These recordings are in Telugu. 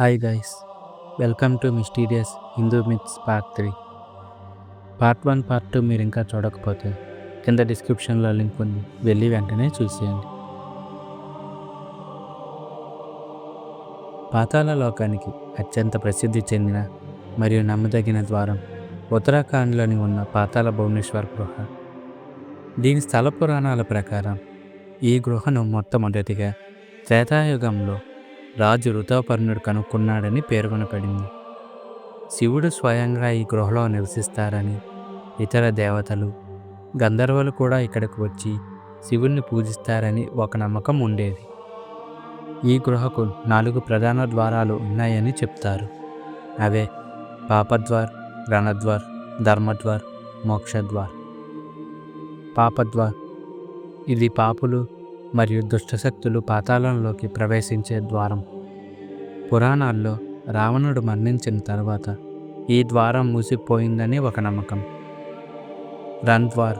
Hi guys welcome to mysterious Hindu myths part three part one part two మీరు ఇంకా చూడకపోతే కింద డిస్క్రిప్షన్లో లింక్ ఉంది. వెళ్ళి వెంటనే చూసేయండి. పాతాళ లోకానికి అత్యంత ప్రసిద్ధి చెందిన మరియు నమ్మదగిన ద్వారం ఉత్తరాఖండ్లోని ఉన్న పాతాళ భువనేశ్వర్ గృహ. దీని స్థల పురాణాల ప్రకారం ఈ గృహను మొట్టమొదటిగా త్రేతాయుగంలో రాజు ఋతోపర్ణుడు కనుక్కున్నాడని పేర్కొనబడింది. శివుడు స్వయంగా ఈ గృహలో నివసిస్తారని ఇతర దేవతలు గంధర్వులు కూడా ఇక్కడికి వచ్చి శివుణ్ణి పూజిస్తారని ఒక నమ్మకం ఉండేది. ఈ గృహకు నాలుగు ప్రధాన ద్వారాలు ఉన్నాయని చెప్తారు. అవే పాపద్వార్ రణద్వార్ ధర్మద్వార్ మోక్షద్వార్. పాపద్వార్. ఇది పాపులు మరియు దుష్టశక్తులు పాతాళంలోకి ప్రవేశించే ద్వారం. పురాణాల్లో రావణుడు మరణించిన తర్వాత ఈ ద్వారం మూసిపోయిందని ఒక నమ్మకం. రణ్ద్వార్.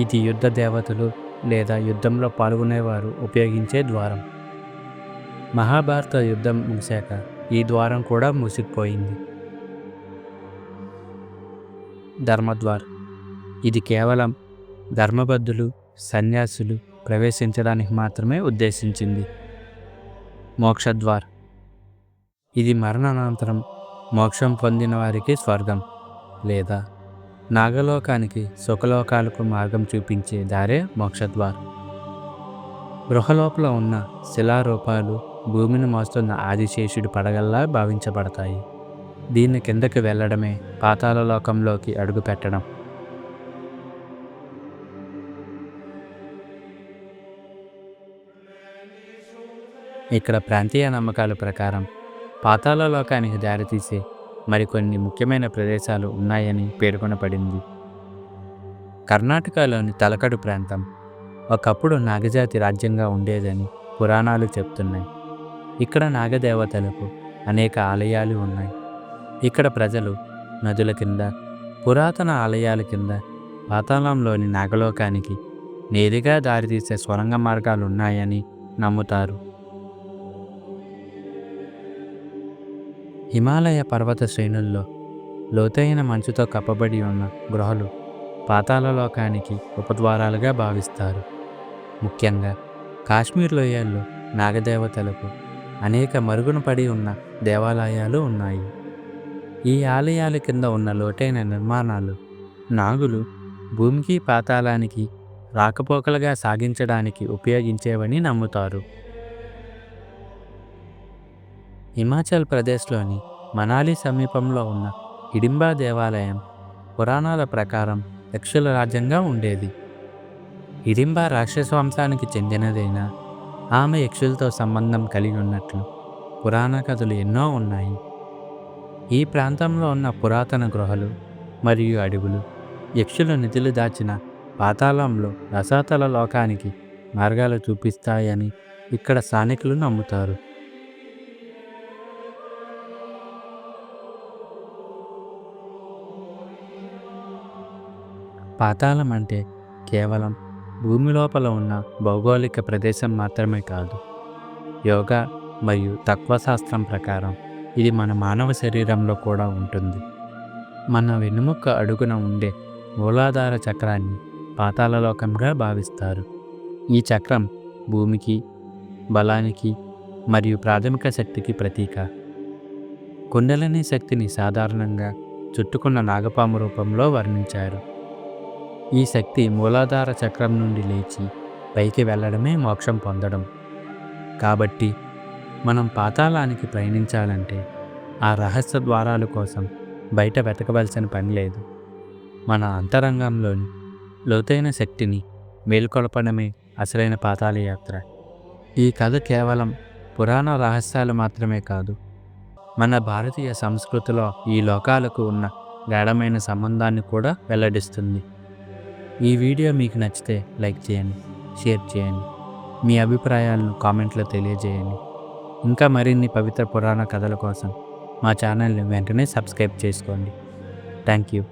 ఇది యుద్ధ దేవతలు లేదా యుద్ధంలో పాల్గొనేవారు ఉపయోగించే ద్వారం. మహాభారత యుద్ధం ముగిశాక ఈ ద్వారం కూడా మూసిపోయింది. ధర్మద్వార్. ఇది కేవలం ధర్మబద్ధులు సన్యాసులు ప్రవేశించడానికి మాత్రమే ఉద్దేశించింది. మోక్షద్వార్. ఇది మరణానంతరం మోక్షం పొందిన వారికి స్వర్గం లేదా నాగలోకానికి సుఖలోకాలకు మార్గం చూపించే దారే మోక్షద్వార్. గృహలోపల ఉన్న శిలారూపాలు భూమిని మోస్తున్న ఆదిశేషుడి పడగల్లా భావించబడతాయి. దీన్ని కిందకి వెళ్ళడమే పాతాళలోకంలోకి అడుగుపెట్టడం. ఇక్కడ ప్రాంతీయ నమ్మకాల ప్రకారం పాతాళలోకానికి దారితీసే మరికొన్ని ముఖ్యమైన ప్రదేశాలు ఉన్నాయని పేర్కొనబడింది. కర్ణాటకలోని తలకడు ప్రాంతం ఒకప్పుడు నాగజాతి రాజ్యంగా ఉండేదని పురాణాలు చెప్తున్నాయి. ఇక్కడ నాగదేవతలకు అనేక ఆలయాలు ఉన్నాయి. ఇక్కడ ప్రజలు నదుల కింద పురాతన ఆలయాల కింద పాతాళంలోని నాగలోకానికి నేరుగా దారితీసే స్వరంగ మార్గాలు ఉన్నాయని నమ్ముతారు. హిమాలయ పర్వత శ్రేణుల్లో లోతైన మంచుతో కప్పబడి ఉన్న గృహలు పాతాళలోకానికి ఉపద్వారాలుగా భావిస్తారు. ముఖ్యంగా కాశ్మీర్ లోయల్లో నాగదేవతలకు అనేక మరుగున పడి ఉన్న దేవాలయాలు ఉన్నాయి. ఈ ఆలయాల కింద ఉన్న లోతైన నిర్మాణాలు నాగులు భూమికి పాతాళానికి రాకపోకలుగా సాగించడానికి ఉపయోగించేవని నమ్ముతారు. హిమాచల్ ప్రదేశ్లోని మనాలి సమీపంలో ఉన్న హిడింబా దేవాలయం పురాణాల ప్రకారం యక్షుల రాజ్యంగా ఉండేది. హిడింబా రాక్షసవంశానికి చెందినదైన ఆమె యక్షులతో సంబంధం కలిగి ఉన్నట్లు పురాణ కథలు ఎన్నో ఉన్నాయి. ఈ ప్రాంతంలో ఉన్న పురాతన గృహలు మరియు అడవులు యక్షుల నిధులు దాచిన పాతాళంలో రసాతల లోకానికి మార్గాలు చూపిస్తాయని ఇక్కడ స్థానికులు నమ్ముతారు. పాతాళం అంటే కేవలం భూమి లోపల ఉన్న భౌగోళిక ప్రదేశం మాత్రమే కాదు. యోగా మరియు తత్వశాస్త్రం ప్రకారం ఇది మన మానవ శరీరంలో కూడా ఉంటుంది. మన వెన్నుముక్క అడుగున ఉండే మూలాధార చక్రాన్ని పాతాళలోకంగా భావిస్తారు. ఈ చక్రం భూమికి బలానికి మరియు ప్రాథమిక శక్తికి ప్రతీక. కుండలని శక్తిని సాధారణంగా చుట్టుకున్న నాగపాము రూపంలో వర్ణించారు. ఈ శక్తి మూలాధార చక్రం నుండి లేచి పైకి వెళ్ళడమే మోక్షం పొందడం. కాబట్టి మనం పాతాళానికి ప్రయాణించాలంటే ఆ రహస్య ద్వారాల కోసం బయట వెతకవలసిన పని లేదు. మన అంతరంగంలోని లోతైన శక్తిని మేల్కొలపడమే అసలైన పాతాళ యాత్ర. ఈ కథ కేవలం పురాణ రహస్యాలు మాత్రమే కాదు మన భారతీయ సంస్కృతిలో ఈ లోకాలకు ఉన్న గాఢమైన సంబంధాన్ని కూడా వెల్లడిస్తుంది. ఈ వీడియో మీకు నచ్చితే లైక్ చేయండి షేర్ చేయండి మీ అభిప్రాయాలను కామెంట్లో తెలియజేయండి. ఇంకా మరిన్ని పవిత్ర పురాణ కథల కోసం మా ఛానల్ని వెంటనే సబ్స్క్రైబ్ చేసుకోండి. Thank you.